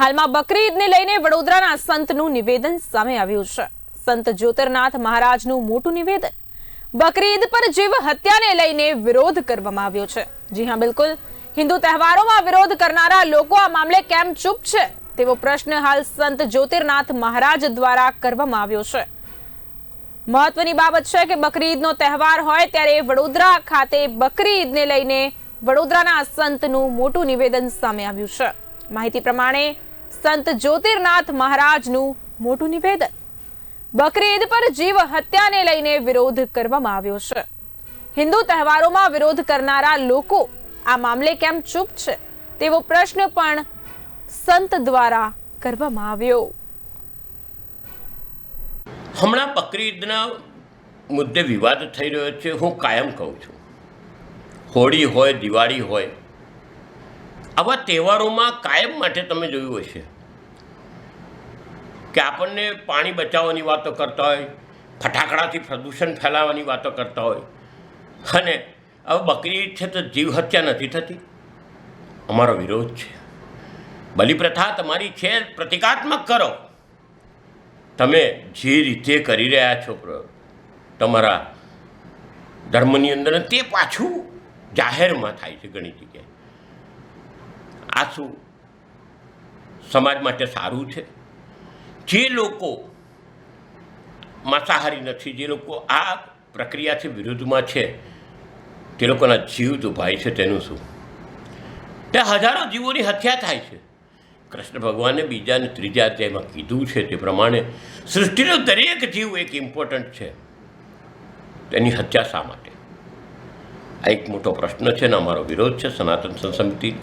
હાલમાં બકરી ઈદને લઈને વડોદરાના સંતનું નિવેદન સામે આવ્યું છે. સંત જ્યોતિર્નાથ મહારાજનું મોટું નિવેદન બકરી ઈદ પર જીવ હત્યાને લઈને વિરોધ કરવામાં આવ્યો છે. જી હા, બિલકુલ. હિન્દુ તહેવારોમાં વિરોધ કરનારા લોકો આ મામલે કેમ ચૂપ છે? તેવો પ્રશ્ન હાલ સંત જ્યોતિર્નાથ મહારાજ દ્વારા કરવામાં આવ્યો છે. મહત્વની બાબત છે કે બકરી ઈદનો તહેવાર હોય ત્યારે વડોદરા ખાતે બકરી ઈદને લઈને વડોદરાના સંતનું મોટું નિવેદન સામે આવ્યું છે. માહિતી પ્રમાણે સંત જ્યોતિર્નાથ મહારાજનું મોટું નિવેદન. બકરી ઈદ પર જીવ હત્યાને લઈને વિરોધ કરવામાં આવ્યો છે. હિન્દુ તહેવારોમાં વિરોધ કરનારા લોકો આ મામલે કેમ ચૂપ છે? તેવો પ્રશ્ન પણ સંત દ્વારા કરવામાં આવ્યો. હમણાં બકરી ઈદના મુદ્દે વિવાદ થઈ રહ્યો છે. હું કાયમ કહું છું. હોળી હોય, દિવાળી હોય આવા તહેવારોમાં કાયમ માટે તમે જોયું હશે કે આપણને પાણી બચાવવાની વાતો કરતા હોય, ફટાકડાથી પ્રદૂષણ ફેલાવવાની વાતો કરતા હોય. અને હવે બકરી છે તો જીવ હત્યા નથી થતી. અમારો વિરોધ છે. બલિપ્રથા તમારી છે, પ્રતિકાત્મક કરો. તમે જે રીતે કરી રહ્યા છો તમારા ધર્મની અંદર તે પાછું જાહેરમાં થાય છે ઘણી જગ્યાએ. શું સમાજ માટે સારું છે. જે લોકો માંસાહારી નથી, જે લોકો આ પ્રક્રિયાથી વિરુદ્ધમાં છે, તે લોકોના જીવ દુભાય છે તેનું શું? તે હજારો જીવોની હત્યા થાય છે. કૃષ્ણ ભગવાને બીજા અને ત્રીજા અધ્યાયમાં કીધું છે તે પ્રમાણે સૃષ્ટિનો દરેક જીવ એક ઇમ્પોર્ટન્ટ છે. તેની હત્યા શા માટે? આ એક મોટો પ્રશ્ન છે ને અમારો વિરોધ છે, સનાતન સંત સમિતિ